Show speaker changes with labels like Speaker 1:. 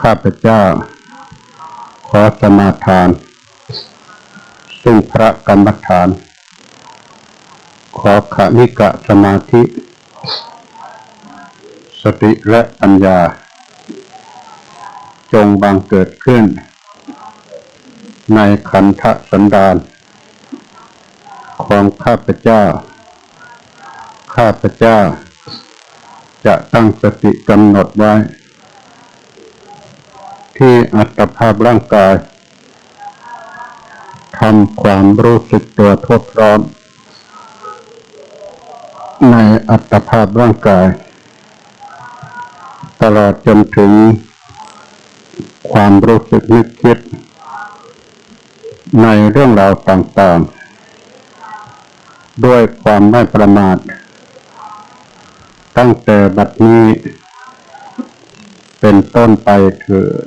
Speaker 1: ข้าพเจ้า ขอสมาทาน ซึ่งพระกรรมฐาน ขอขณิกะสมาธิ สติและปัญญา จงบังเกิดขึ้น ในขันธสันดานของข้าพเจ้า ข้าพเจ้า จะตั้งสติกำหนดไว้ ที่อัตภาพร่างกายทำความรู้สึกตัวทั่วพร้อมในอัตภาพร่างกาย ตลอดจนถึงความรู้สึกนึกคิด ในเรื่องราวต่างๆ ด้วยความไม่ประมาท ตั้งแต่บัดนี้ เป็นต้นไปเถิด